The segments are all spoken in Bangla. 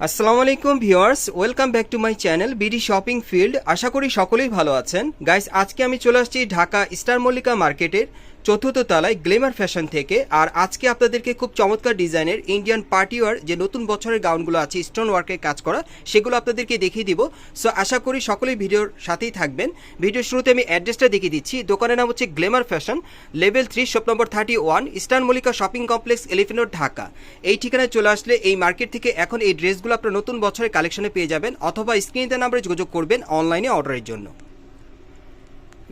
আসসালামু আলাইকুম viewers, welcome back to my channel BD shopping field. আশা করি সকলেই ভালো আছেন। গাইস, আজকে আমি চলে আসছি ঢাকা স্টার মল্লিকা মার্কেটের চতুর্থ তলায় গ্লেমার ফ্যাশন থেকে। আর আজকে আপনাদেরকে খুব চমৎকার ডিজাইনের ইন্ডিয়ান পার্টিওয়ার যে নতুন বছরের গাউনগুলো আছে স্টোন ওয়ার্কের কাজ করা, সেগুলো আপনাদেরকে দেখিয়ে দিব। সো আশা করি সকলেই ভিডিওর সাথেই থাকবেন। ভিডিওর শুরুতে আমি অ্যাড্রেসটা দেখিয়ে দিচ্ছি। দোকানের নাম হচ্ছে glamour fashion, level three shop number thirty one eastern Mallika shopping complex elephant Dhaka. এই ঠিকানায় চলে আসলে এই মার্কেট থেকে এখন এই ড্রেসগুলো আপনার নতুন বছরের কালেকশনে পেয়ে যাবেন, অথবা স্ক্রিনে নাম্বারে যোগাযোগ করবেন অনলাইনে অর্ডারের জন্য।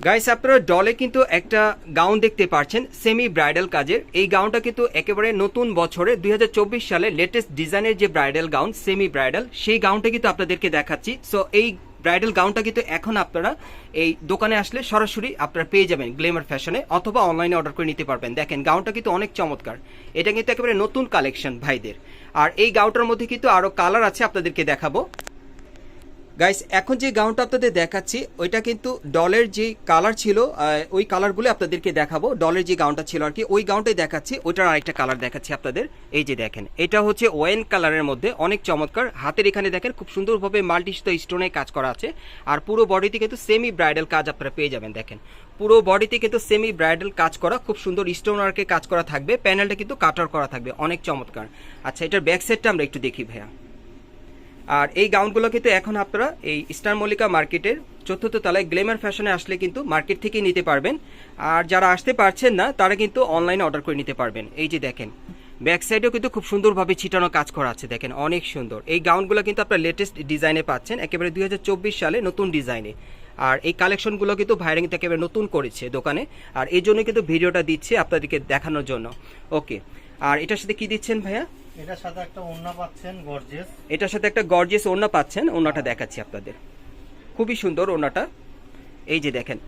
গাইস আপনারা ডলে কিন্তু একটা গাউন দেখতে পাচ্ছেন সেমি ব্রাইডাল কাজের। এই গাউনটা কিন্তু একেবারে নতুন বছরে, দুই সালে লেটেস্ট ডিজাইনের যে ব্রাইডাল গাউন সেমি ব্রাইডাল সেই গাউনটা কিন্তু আপনাদেরকে দেখাচ্ছি। সো এই ব্রাইডাল গাউনটা কিন্তু এখন আপনারা এই দোকানে আসলে সরাসরি আপনারা পেয়ে যাবেন গ্লেমার ফ্যাশনে অথবা অনলাইনে অর্ডার করে নিতে পারবেন। দেখেন গাউনটা কিন্তু অনেক চমৎকার। এটা কিন্তু একেবারে নতুন কালেকশন ভাইদের। আর এই গাউনটার মধ্যে কিন্তু আরও কালার আছে আপনাদেরকে দেখাবো। গাইস এখন যে গাউনটা আপনাদের দেখাচ্ছি, ওইটা কিন্তু ডলের যে কালার ছিল ওই কালারগুলো আপনাদেরকে দেখাবো। ডলের যে গাউনটা ছিল আর কি, ওই গাউনটাই দেখাচ্ছি। ওইটার আরেকটা কালার দেখাচ্ছি আপনাদের। এই যে দেখেন, এটা হচ্ছে ওয়েন কালারের মধ্যে, অনেক চমৎকার। হাতের এখানে দেখেন, খুব সুন্দরভাবে মাল্টি স্টোনে কাজ করা আছে। আর পুরো বডিতে কিন্তু সেমি ব্রাইডাল কাজ আপনারা পেয়ে যাবেন, দেখেন। পুরো বডিতে কিন্তু সেমি ব্রাইডাল কাজ করা, খুব সুন্দর স্টোন ওয়ার্কে কাজ করা থাকবে। প্যানেলটা কিন্তু কাটার করা থাকবে, অনেক চমৎকার। আচ্ছা এটার ব্যাক সাইডটা আমরা একটু দেখি, ভাইয়া। আর এই গাউনগুলো কিন্তু এখন আপনারা এই স্টার মল্লিকা মার্কেটের চতুর্থ তলায় গ্লেমার ফ্যাশনে আসলে কিন্তু মার্কেট থেকেই নিতে পারবেন। আর যারা আসতে পারছেন না, তারা কিন্তু অনলাইনে অর্ডার করে নিতে পারবেন। এই যে দেখেন, ব্যাক সাইডেও কিন্তু খুব সুন্দরভাবে ছিটানো কাজ করা আছে, দেখেন, অনেক সুন্দর। এই গাউনগুলো কিন্তু আপনারা লেটেস্ট ডিজাইনে পাচ্ছেন, একেবারে দুই হাজার চব্বিশ সালে নতুন ডিজাইনে। আর এই কালেকশনগুলো কিন্তু ভাইরিং থেকে একেবারে নতুন করেছে দোকানে। আর এই জন্য কিন্তু ভিডিওটা দিচ্ছে আপনাদেরকে দেখানোর জন্য। ওকে, আর এটার সাথে কি দিচ্ছেন ভাইয়া? এটার সাথে একটা ওড়না পাচ্ছেন গর্জেস এটার সাথে একটা গর্জিয়াস ওড়না পাচ্ছেন ওড়নাটা দেখাচ্ছি আপনাদের। খুবই সুন্দর ওড়নাটা। এই যে দেখেন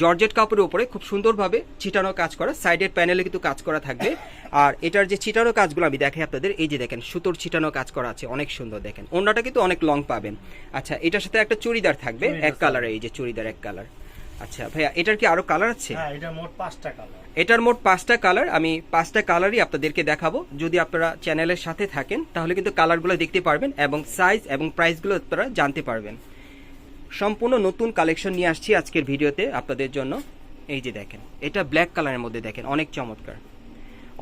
জর্জেট কাপড়ের উপরে খুব সুন্দরভাবে ছিটানো কাজ করা সাইডের প্যানেলে কিন্তু কাজ করা থাকবে। আর এটার যে ছিটানো কাজগুলো আমি দেখাই আপনাদের এই যে দেখেন সুতোর ছিটানো কাজ করা আছে অনেক সুন্দর দেখেন। ওড়নাটা কিন্তু অনেক লং পাবেন। আচ্ছা এটার সাথে একটা চুড়িদার থাকবে এক কালারে এই যে চুড়িদার এক কালার আচ্ছা ভাইয়া এটার কি আরও কালার আছে? হ্যাঁ এটা মোট পাঁচটা কালার এটার মোট পাঁচটা কালার আমি পাঁচটা কালারই আপনাদেরকে দেখাবো। যদি আপনারা চ্যানেলের সাথে থাকেন তাহলে কিন্তু কালারগুলো দেখতে পারবেন এবং সাইজ এবং প্রাইসগুলো আপনারা জানতে পারবেন। সম্পূর্ণ নতুন কালেকশন নিয়ে আসছি আজকের ভিডিওতে আপনাদের জন্য। এই যে দেখেন এটা ব্ল্যাক কালারের মধ্যে দেখেন অনেক চমৎকার।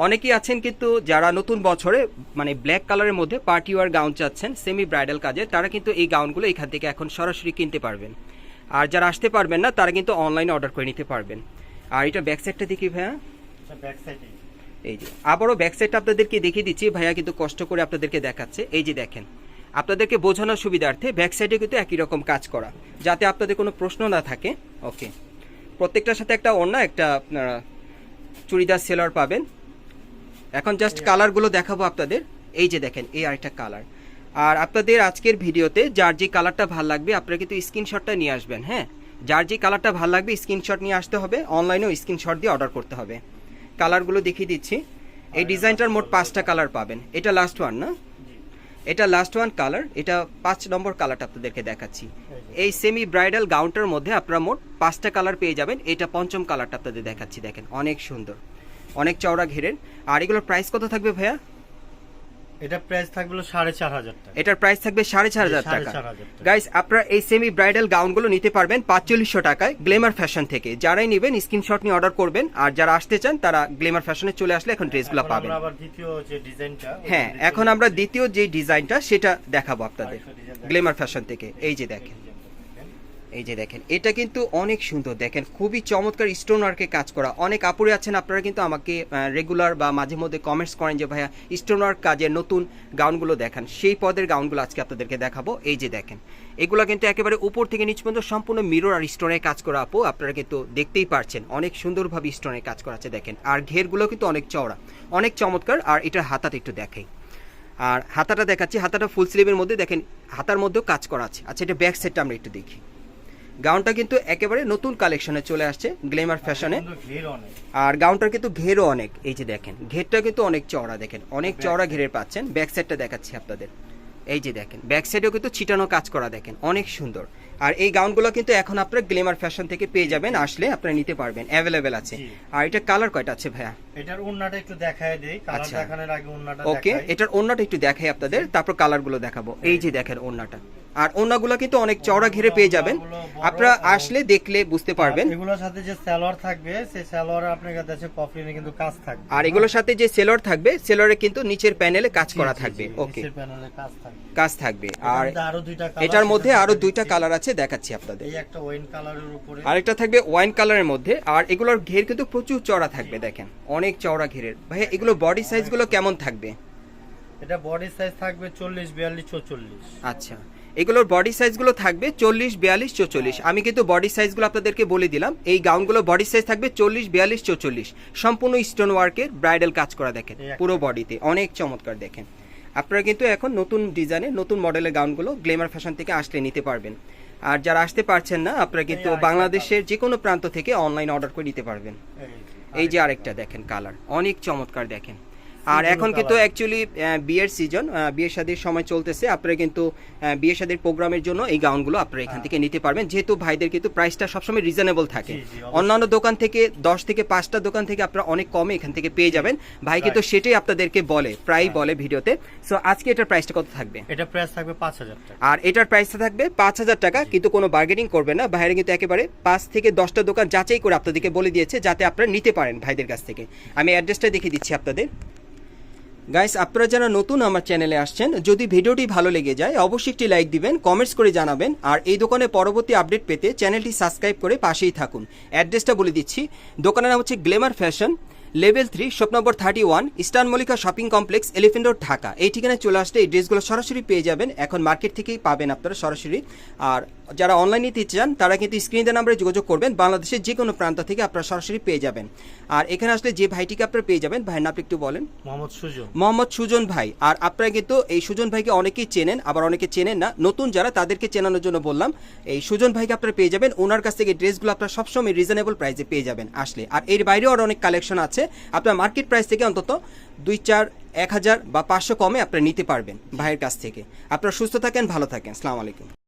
অনেকেই আছেন কিন্তু যারা নতুন বছরে মানে ব্ল্যাক কালারের মধ্যে পার্টি ওয়ার গাউন চাচ্ছেন সেমি ব্রাইডাল কাজে তারা কিন্তু এই গাউনগুলো এখান থেকে এখন সরাসরি কিনতে পারবেন। আর যারা আসতে পারবেন না তারা কিন্তু অনলাইনে অর্ডার করে নিতে পারবেন। আর এটা ব্যাক সাইডটা দেখি ভাইয়া। ব্যাক সাইডে এই যে আবারও ব্যাক সাইডটা আপনাদেরকে দেখিয়ে দিচ্ছি। ভাইয়া কিন্তু কষ্ট করে আপনাদেরকে দেখাচ্ছে। এই যে দেখেন আপনাদেরকে বোঝানোর সুবিধার্থে ব্যাক সাইডে কিন্তু একই রকম কাজ করা। যাতে আপনাদের কোনো প্রশ্ন না থাকে। ওকে প্রত্যেকটার সাথে একটা অন্য একটা আপনারা চুড়িদার সেলার পাবেন। এখন জাস্ট কালারগুলো দেখাবো আপনাদের। এই যে দেখেন এই আরেকটা কালার আর আপনাদের আজকের ভিডিওতে যার যে কালারটা ভালো লাগবে, আপনারা কিন্তু স্ক্রিনশটটা নিয়ে আসবেন হ্যাঁ? যার যে কালারটা ভালো লাগবে, স্ক্রিনশট নিয়ে আসতে হবে, অনলাইনেও স্ক্রিনশট দিয়ে অর্ডার করতে হবে। কালারগুলো দেখিয়ে দিচ্ছি। এই ডিজাইনটার মোট পাঁচটা কালার পাবেন। এটা লাস্ট ওয়ান না? এটা লাস্ট ওয়ান কালার এটা পাঁচ নম্বর কালারটা আপনাদেরকে দেখাচ্ছি। এই সেমি ব্রাইডাল গাউনটার মধ্যে আপনারা মোট পাঁচটা কালার পেয়ে যাবেন। এটা পঞ্চম কালারটা আপনাদের দেখাচ্ছি, দেখেন, অনেক সুন্দর, অনেক চওড়া ঘেরের। আর এগুলোর প্রাইস কত থাকবে ভাইয়া? এটা প্রাইস থাকবে সাড়ে চার হাজার টাকা। এটার প্রাইস থাকবে সাড়ে চার হাজার টাকা। গাইস আপনারা এই সেমি ব্রাইডাল গাউনগুলো নিতে পারবেন পাঁচচল্লিশশো টাকায় গ্লেমার ফ্যাশন থেকে। যারাই নেবেন স্ক্রিনশট নিয়ে অর্ডার করবেন আর যারা আসতে চান তারা গ্লেমার ফ্যাশনে চলে আসলে এখন ড্রেসগুলো পাবেন আমরা আবার দ্বিতীয় যে ডিজাইনটা হ্যাঁ এখন আমরা দ্বিতীয় যে ডিজাইনটা সেটা দেখাবো আপনাদের। গ্লেমার ফ্যাশন থেকে। এই যে দেখেন। এই যে দেখেন, এটা কিন্তু অনেক সুন্দর। দেখেন, খুবই চমৎকার স্টোন ওয়ার্কে কাজ করা। অনেক আপুরে আছেন, আপনারা কিন্তু আমাকে রেগুলার বা মাঝে মধ্যে কমেন্টস করেন যে, ভাইয়া স্টোন ওয়ার্ক কাজের নতুন গাউনগুলো দেখান। সেই পদের গাউনগুলো আজকে আপনাদেরকে দেখাবো। এই যে দেখেন, এগুলো কিন্তু একেবারে উপর থেকে নিচ পর্যন্ত সম্পূর্ণ মিরর আর স্টোনে কাজ করা, আপু। আপনারা কিন্তু দেখতেই পারছেন, অনেক সুন্দরভাবে স্টোনে কাজ করা আছে, দেখেন। আর ঘেরগুলো কিন্তু অনেক চওড়া, অনেক চমৎকার। আর এটার হাতাটা একটু দেখাই। আর হাতাটা দেখাচ্ছি, হাতাটা ফুল স্লিভের মধ্যে, দেখেন, হাতার মধ্যেও কাজ করা আছে। আচ্ছা এটা ব্যাক সাইডটা আমরা একটু দেখি। গাউনটা কিন্তু একেবারে নতুন কালেকশনে চলে আসছে গ্লেমার ফ্যাশনে আর গাউনটার কিন্তু ঘেরও অনেক এই যে দেখেন ঘেরটা কিন্তু অনেক চওড়া দেখেন অনেক চওড়া ঘেরের পাচ্ছেন ব্যাক সাইডটা দেখাচ্ছি আপনাদের। এই যে দেখেন ব্যাক সাইডেও কিন্তু ছিটানো কাজ করা দেখেন অনেক সুন্দর। আর এই গাউনগুলো কিন্তু এখন আপনারা গ্লেমার ফ্যাশন থেকে পেয়ে যাবেন আসলে আপনারা নিতে পারবেন অ্যাভেলেবেল আছে। আর এটা কালার কয়টা আছে ভাইয়া? এটার উন্নাটা একটু দেখায় দেই কালার আচ্ছা। দেখানোর আগে উন্নাটা ওকে এটার ওন্নাটা একটু দেখাই আপনাদের তারপর কালারগুলো দেখাবো। এই যে দেখেন ওন্নাটা আর ওন্নাগুলো কিন্তু অনেক চওড়া ঘিরে পেয়ে যাবেন। আপনারা আসলে দেখলে বুঝতে পারবেন। এগুলোর সাথে যে সালোয়ার থাকবে সেই সালোয়ার আপনার কাছে কফলিনে কিন্তু কাজ থাকবে। আর এগুলোর সাথে যে সেলর থাকবে সেলরে কিন্তু নিচের প্যানেলে কাজ করা থাকবে। ওকে নিচের প্যানেলে কাজ থাকবে। কাজ থাকবে। আর আরও দুইটা এটার মধ্যে আরও। দুইটা কালার আছে দেখাচ্ছি আপনাদের। এই একটা ওয়াইন কালারের উপরে। আরেকটা থাকবে ওয়াইন কালারের মধ্যে। আর এগুলোর ঘের কিন্তু প্রচুর চওড়া থাকবে দেখেন। অনেক চওড়া ঘেরের। ভাই এগুলো বডি সাইজগুলো কেমন থাকবে? এটা বডি সাইজ থাকবে চল্লিশ বিয়াল্লিশ চৌচল্লিশ আচ্ছা। এগুলোর বডি সাইজগুলো থাকবে চল্লিশ বিয়াল্লিশ চৌচল্লিশ। আমি কিন্তু বডি সাইজগুলো আপনাদেরকে বলে দিলাম। এই গাউনগুলো বডি সাইজ থাকবে চল্লিশ বিয়াল্লিশ চৌচল্লিশ। সম্পূর্ণ স্টোন ওয়ার্কের ব্রাইডাল কাজ করা দেখেন পুরো বডিতে অনেক চমৎকার দেখেন। আপনারা কিন্তু এখন নতুন ডিজাইনে নতুন মডেলের গাউনগুলো গ্লেমার ফ্যাশন থেকে আসলে নিতে পারবেন। আর যারা আসতে পারছেন না আপনারা কিন্তু বাংলাদেশের যে কোনো প্রান্ত থেকে অনলাইন অর্ডার করে নিতে পারবেন। এই যে আরেকটা দেখেন কালার অনেক চমৎকার দেখেন। আর এখন কিন্তু। অ্যাকচুয়ালি বিয়ের সিজন বিয়ের শাদীর সময় চলতেছে। আপনারা কিন্তু আহ, বিয়ে শাদীর প্রোগ্রামের জন্য এই গাউনগুলো আপনারা এখান থেকে নিতে পারবেন। যেহেতু ভাইদের কিন্তু প্রাইসটা সবসময় রিজনেবল থাকে। অন্যান্য দোকান থেকে দশ থেকে পাঁচটা দোকান থেকে আপনারা অনেক কমে এখান থেকে পেয়ে যাবেন। ভাই কিন্তু সেটাই আপনাদেরকে বলে প্রায় হ্যাঁ। বলে ভিডিওতে। সো আজকে এটার প্রাইসটা কত থাকবে? এটা প্রাইস থাকবে পাঁচ হাজার টাকা। আর এটার প্রাইসটা থাকবে পাঁচ হাজার টাকা কিন্তু কোনো বার্গেনিং করবে না। বাইরে কিন্তু একেবারে পাঁচ থেকে দশটা দোকান যাচাই করে আপনাদেরকে বলে দিয়েছে যাতে আপনারা নিতে পারেন ভাইদের কাছ থেকে। আমি অ্যাড্রেসটা দেখিয়ে দিচ্ছি আপনাদের। গাইস আপনারা যারা নতুন আমার চ্যানেলে আসছেন, যদি ভিডিওটি ভালো লেগে যায়, অবশ্যই একটি লাইক দিবেন কমেন্টস করে জানাবেন, আর এই দোকানে পরবর্তী আপডেট পেতে চ্যানেলটি সাবস্ক্রাইব করে পাশেই থাকুন। অ্যাড্রেসটা বলে দিচ্ছি, দোকানের নাম হচ্ছে glamour fashion level three shop number thirty one eastern Mallika shopping complex elephant road Dhaka এই ঠিকানায় চলে আসলে এই ড্রেসগুলো সরাসরি পেয়ে যাবেন, এখন মার্কেট থেকেই পাবেন আপনারা সরাসরি। আর যারা অনলাইন নিতে চান তারা কিন্তু স্ক্রিনের নাম্বারে যোগাযোগ করবেন। বাংলাদেশের যে কোনো প্রান্ত থেকে আপনারা সরাসরি পেয়ে যাবেন। আর এখানে আসলে যে ভাইটিকে আপনারা পেয়ে যাবেন ভাইয়ের নামটা একটু বলেন। মোহাম্মদ সুজন। মোহাম্মদ সুজন ভাই। আর আপনারা কিন্তু এই সুজন ভাইকে অনেকেই চেনেন আবার অনেকে চেনেন না। নতুন যারা তাদেরকে চেনানোর জন্য বললাম এই সুজন ভাইকে আপনারা পেয়ে যাবেন। ওনার কাছ থেকে ড্রেসগুলো আপনারা সবসময় রিজনেবল প্রাইসে পেয়ে যাবেন আসলে। আর এর বাইরেও আরও অনেক কালেকশন আছে। আপনার মার্কেট প্রাইস থেকে অন্তত দুই চার এক হাজার বা পাঁচশো কমে আপনারা নিতে পারবেন ভাইয়ের কাছ থেকে। আপনারা সুস্থ থাকেন ভালো থাকেন। আসসালামু আলাইকুম।